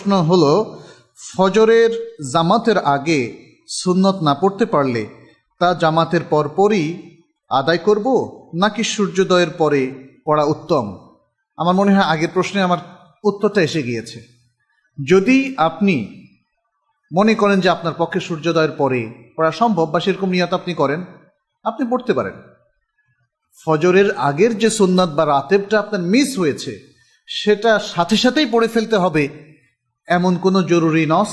প্রশ্ন হলো, ফজরের জামাতের আগে সুন্নত না পড়তে পারলে তা জামাতের পরপরই আদায় করব নাকি সূর্যোদয়ের পরে পড়া উত্তম? আমার মনে হয় আগের প্রশ্নে আমার উত্তরটা এসে গিয়েছে। যদি আপনি মনে করেন যে আপনার পক্ষে সূর্যোদয়ের পরে পড়া সম্ভব বা সেরকম নিয়ত আপনি করেন, আপনি পড়তে পারেন। ফজরের আগের যে সুন্নাত বা রাতেবটা আপনার মিস হয়েছে, সেটা সাথে সাথেই পড়ে ফেলতে হবে এমন কোনো জরুরি নস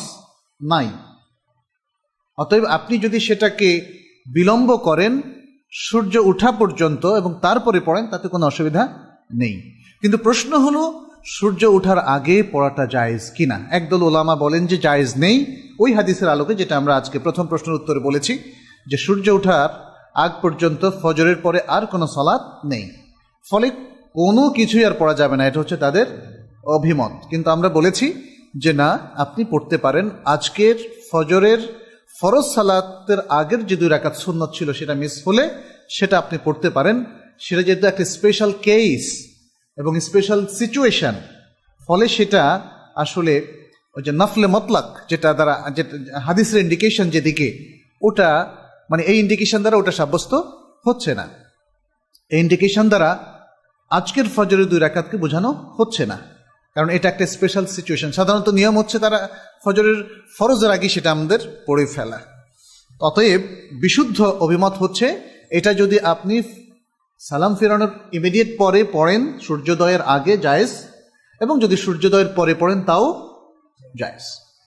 নাই। অতএব আপনি যদি সেটাকে বিলম্ব করেন, সূর্য ওঠা পর্যন্ত এবং তারপরে পড়েন, তাতে কোনো অসুবিধা নেই। কিন্তু প্রশ্ন হলো, সূর্য ওঠার আগে পড়াটা জায়েজ কিনা? একদল ওলামা বলেন যে জায়েজ নেই। ওই হাদিসের আলোকে যেটা আমরা আজকে প্রথম প্রশ্নের উত্তরে বলেছি, যে সূর্য ওঠার আগ পর্যন্ত ফজরের পরে আর কোনো সলাৎ নেই। ফলে কোনো কিছুই আর পড়া যাবে না, এটা হচ্ছে তাদের অভিমত। কিন্তু আমরা বলেছি যে না, আপনি পড়তে পারেন। আজকের ফজরের ফরজ সালাতের আগের যে দুই রাকাত সুন্নত ছিল সেটা মিস হলে সেটা আপনি পড়তে পারেন। সেটা যেহেতু একটা স্পেশাল কেস এবং স্পেশাল সিচুয়েশন ফলে সেটা আসলে ওই যে নফলে মতলাক যেটা দ্বারা, যেটা হাদিসের ইন্ডিকেশন যেদিকে, ওটা মানে এই ইন্ডিকেশন দ্বারা ওটা সাব্যস্ত হচ্ছে না। এই ইন্ডিকেশন দ্বারা আজকের ফজরের দুই রাকাতকে বোঝানো হচ্ছে না। কারণ এটা একটা স্পেশাল সিচুয়েশন সাধারণত নিয়ম হচ্ছে তারা ফজরের ফরজের আগে সেটা আমাদের পড়ে ফেলা। অতএব বিশুদ্ধ অভিমত হচ্ছে, এটা যদি আপনি সালাম ফেরানোর ইমিডিয়েট পরে পড়েন, সূর্যোদয়ের আগে জায়েজ, এবং যদি সূর্যোদয়ের পরে পড়েন তাও জায়েজ।